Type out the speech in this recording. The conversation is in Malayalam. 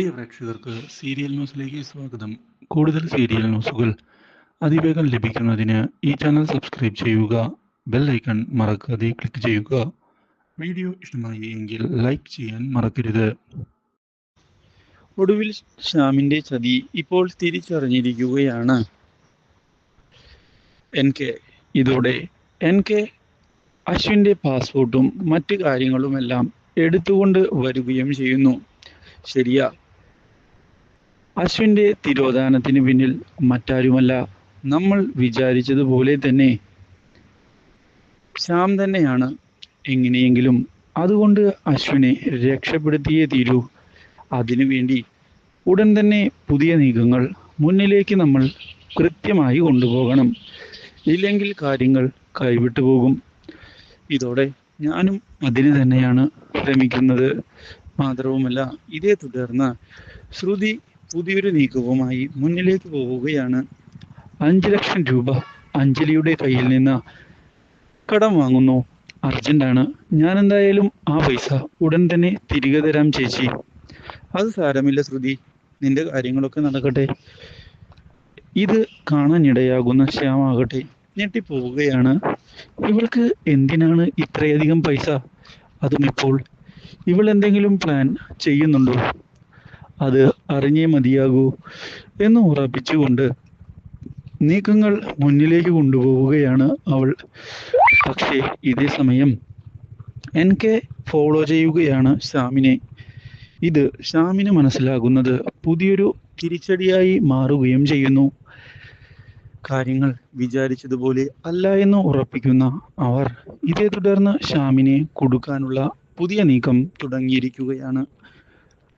പ്രിയ പ്രേക്ഷകർക്ക് സീരിയൽ ന്യൂസിലേക്ക് സ്വാഗതം. കൂടുതൽ സീരിയൽ ന്യൂസുകൾ അതിവേഗം ലഭിക്കുന്നതിന് ഈ ചാനൽ സബ്സ്ക്രൈബ് ചെയ്യുക ബെൽ ഐക്കൺ മറക്കാതെ ക്ലിക്ക് ചെയ്യുക. വീഡിയോ ഇഷ്ടമായി എങ്കിൽ ലൈക്ക് ചെയ്യാൻ മറക്കരുത്. ഒടുവിൽ ശ്യാമിന്റെ ചതി ഇപ്പോൾ തിരിച്ചറിഞ്ഞിരിക്കുകയാണ്. N K. ഇതോടെ എൻ കെ അശ്വിന്റെ പാസ്പോർട്ടും മറ്റു കാര്യങ്ങളുമെല്ലാം എടുത്തുകൊണ്ട് വരികയും ചെയ്യുന്നു. ശരിയാ അശ്വിന്റെ തിരോധാനത്തിന് പിന്നിൽ മറ്റാരുമല്ല നമ്മൾ വിചാരിച്ചതുപോലെ തന്നെ. ശ്യാം തന്നെയാണ് എങ്ങനെയെങ്കിലും അതുകൊണ്ട് അശ്വിനെ രക്ഷപ്പെടുത്തിയേ തീരൂ. അതിനുവേണ്ടി ഉടൻ തന്നെ പുതിയ നീക്കങ്ങൾ മുന്നിലേക്ക് നമ്മൾ കൃത്യമായി കൊണ്ടുപോകണം. ഇല്ലെങ്കിൽ കാര്യങ്ങൾ കൈവിട്ടു പോകും. ഇതോടെ ഞാനും അതിന് തന്നെയാണ് ശ്രമിക്കുന്നത്. മാത്രവുമല്ല ഇതേ തുടർന്ന് ശ്രുതി പുതിയൊരു നീക്കവുമായി മുന്നിലേക്ക് പോവുകയാണ്. അഞ്ച് ലക്ഷം രൂപ അഞ്ജലിയുടെ കയ്യിൽ നിന്ന് കടം വാങ്ങുന്നു. അർജന്റാണ്. ഞാൻ എന്തായാലും ആ പൈസ ഉടൻ തന്നെ തിരികെ തരാം ചേച്ചി. അത് സാരമില്ല ശ്രുതി. നിന്റെ കാര്യങ്ങളൊക്കെ നടക്കട്ടെ. ഇത് കാണാനിടയാകുന്ന ശ്യാമാകട്ടെ ഞെട്ടിപ്പോവുകയാണ്. ഇവൾക്ക് എന്തിനാണ് ഇത്രയധികം പൈസ? അതും ഇപ്പോൾ ഇവൾ എന്തെങ്കിലും പ്ലാൻ ചെയ്യുന്നുണ്ടോ? അത് അറിഞ്ഞേ മതിയാകൂ എന്ന് ഉറപ്പിച്ചുകൊണ്ട് നീക്കങ്ങൾ മുന്നിലേക്ക് കൊണ്ടുപോവുകയാണ് അവൾ. പക്ഷേ ഇതേ സമയം എൻ കെ ഫോളോ ചെയ്യുകയാണ് ശ്യാമിനെ. ഇത് ശ്യാമിന് മനസ്സിലാകുന്നത് പുതിയൊരു തിരിച്ചടിയായി മാറുകയും ചെയ്യുന്നു. കാര്യങ്ങൾ വിചാരിച്ചതുപോലെ അല്ല എന്ന് ഉറപ്പിക്കുന്ന അവർ. ഇതേ തുടർന്ന് ശ്യാമിനെ കൊടുക്കാനുള്ള പുതിയ നീക്കം തുടങ്ങിയിരിക്കുകയാണ്.